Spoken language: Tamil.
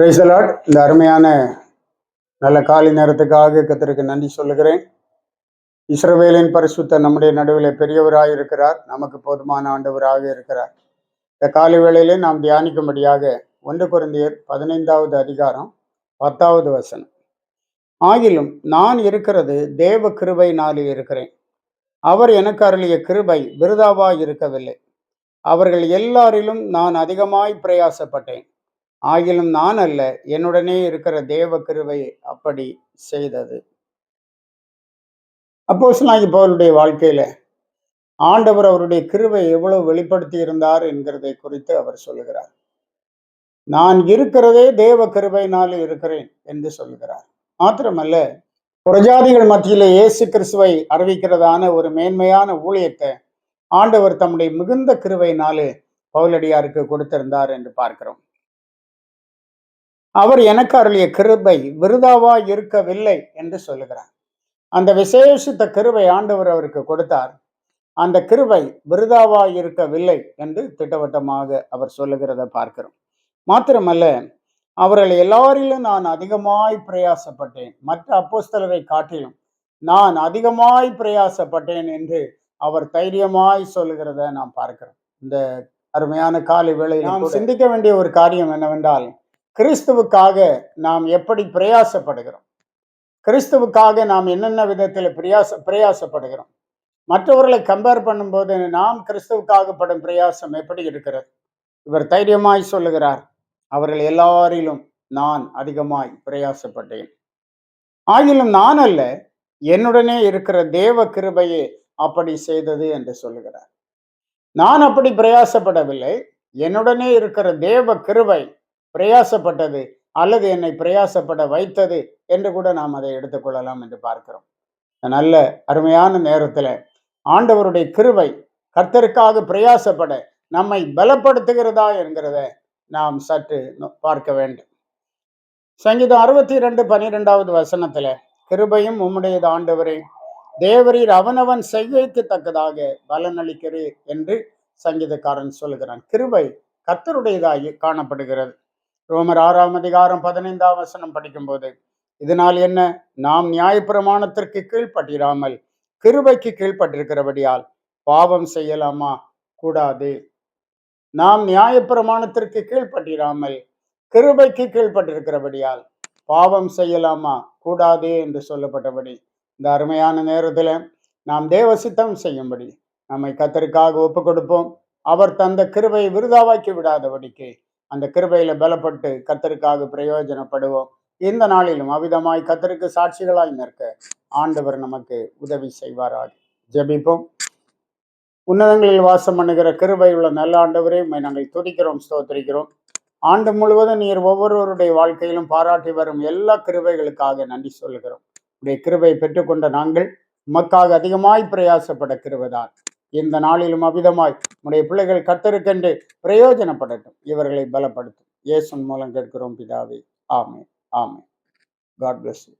பிரேசலாட் இந்த அருமையான நல்ல காலை நேரத்துக்காக கத்திற்கு நன்றி சொல்லுகிறேன். இஸ்ரவேலின் பரிசுத்த நம்முடைய நடுவில் பெரியவராக இருக்கிறார். நமக்கு போதுமான ஆண்டவராக இருக்கிறார். இந்த காலை வேளையிலே நாம் தியானிக்கும்படியாக ஒன்று குருந்தியர் பதினைந்தாவது அதிகாரம் பத்தாவது வசனம். ஆகிலும் நான் இருக்கிறது தேவ கிருபையினாலே இருக்கிறேன். அவர் எனக்கு அருளிய கிருபை விருதாவாய் இருக்கவில்லை. அவர்கள் எல்லாரிலும் நான் அதிகமாய் பிரயாசப்பட்டேன். ஆகிலும் நான் அல்ல என்னுடனே இருக்கிற தேவ கிருவை அப்படி செய்தது. அப்போ பவுலுடைய வாழ்க்கையில ஆண்டவர் அவருடைய கிருவை எவ்வளவு வெளிப்படுத்தி இருந்தார் என்கிறதை குறித்து அவர் சொல்லுகிறார். நான் இருக்கிறதே தேவ கிருபையினாலே இருக்கிறேன் என்று சொல்லுகிறார். மாத்திரமல்ல பிரஜாதிகள் மத்தியில இயேசு கிறிஸ்துவை அறிவிக்கிறதான ஒரு மேன்மையான ஊழியத்தை ஆண்டவர் தம்முடைய மிகுந்த கிருவையினாலே பவுலடியாருக்கு கொடுத்திருந்தார் என்று பார்க்கிறோம். அவர் எனக்கு அருளிய கிருபை விருதாவா இருக்கவில்லை என்று சொல்லுகிறார். அந்த விசேஷித்த கிருபை ஆண்டவர் அவருக்கு கொடுத்தார். அந்த கிருபை விருதாவா இருக்கவில்லை என்று திட்டவட்டமாக அவர் சொல்லுகிறத பார்க்கிறோம். மாத்திரமல்ல அவர்கள் எல்லாரிலும் நான் அதிகமாய் பிரயாசப்பட்டேன். மற்ற அப்போஸ்தலரை காட்டிலும் நான் அதிகமாய் பிரயாசப்பட்டேன் என்று அவர் தைரியமாய் சொல்லுகிறத நாம் பார்க்கிறோம். இந்த அருமையான காலை வேளையில் நாம் சிந்திக்க வேண்டிய ஒரு காரியம் என்னவென்றால் கிறிஸ்துவுக்காக நாம் எப்படி பிரயாசப்படுகிறோம்? கிறிஸ்துவுக்காக நாம் என்னென்ன விதத்தில் பிரயாச பிரயாசப்படுகிறோம்? மற்றவர்களை கம்பேர் பண்ணும்போது நாம் கிறிஸ்துவுக்காக படும் பிரயாசம் எப்படி இருக்கிறது? இவர் தைரியமாய் சொல்லுகிறார் அவர்கள் எல்லாரிலும் நான் அதிகமாய் பிரயாசப்பட்டேன். ஆகிலும் நான் அல்ல என்னுடனே இருக்கிற தேவ கிருபையே அப்படி செய்தது என்று சொல்லுகிறார். நான் அப்படி பிரயாசப்படவில்லை என்னுடனே இருக்கிற தேவ கிருபை பிரயாசப்பட்டது அல்லது என்னை பிரயாசப்பட வைத்தது என்று கூட நாம் அதை எடுத்துக்கொள்ளலாம் என்று பார்க்கிறோம். நல்ல அருமையான நேரத்தில் ஆண்டவருடைய கிருவை கர்த்தருக்காக பிரயாசப்பட நம்மை பலப்படுத்துகிறதா என்கிறத நாம் சற்று பார்க்க வேண்டும். சங்கீதம் அறுபத்தி ரெண்டு பனிரெண்டாவது வசனத்துல கிருபையும் உம்முடையது ஆண்டவரே தேவரீர் அவனவன் செய்கைக்கு தக்கதாக பலனளிக்கிறீர் என்று சங்கீதக்காரன் சொல்லுகிறான். கிருபை கர்த்தருடையதாகி காணப்படுகிறது. ரோமர் ஆறாம் அதிகாரம் பதினைந்தாம் வசனம் படிக்கும்போது இதனால் என்ன? நாம் நியாயப்பிரமாணத்திற்கு கீழ்ப்பட்டிராமல் கிருபைக்கு கீழ்ப்பட்டிருக்கிறபடியால் பாவம் செய்யலாமா? கூடாது. நாம் நியாயப்பிரமாணத்திற்கு கீழ்ப்பட்டிராமல் கிருபைக்கு கீழ்ப்பட்டிருக்கிறபடியால் பாவம் செய்யலாமா? கூடாது என்று சொல்லப்பட்டபடி இந்த அருமையான நேரத்தில் நாம் தேவசித்தம் செய்யும்படி நம்மை கத்தருக்காக ஒப்பு கொடுப்போம் அவர் தந்த கிருபை விருதாவாக்கி விடாதபடிக்கு அந்த கிருபையில பலப்பட்டு கத்தருக்காக பிரயோஜனப்படுவோம். இந்த நாளிலும் அவிதமாய் கத்தருக்கு சாட்சிகளாய் நிற்க ஆண்டவர் நமக்கு உதவி செய்வாராக. ஜபிப்போம். உன்னதங்களில் வாசம் பண்ணுகிற கிருபை உள்ள நல்ல ஆண்டவரே நாங்கள் துடிக்கிறோம் ஸ்தோத்திரிக்கிறோம். ஆண்டு முழுவதும் நீர் ஒவ்வொருவருடைய வாழ்க்கையிலும் பாராட்டி வரும் எல்லா கிருபைகளுக்காக நன்றி சொல்லுகிறோம். உடைய கிருபை பெற்றுக்கொண்ட நாங்கள் உமக்காக அதிகமாய் பிரயாசப்பட கிருபதான் இந்த நாளிலும் அவிதமாய் உடைய பிள்ளைகள் கத்தருக்கென்று பிரயோஜனப்படட்டும். இவர்களை பலப்படுத்தும். இயேசுன் மூலம் கேட்கிறோம் பிதாவே. ஆமே ஆமே காட் பிளஸ் யூ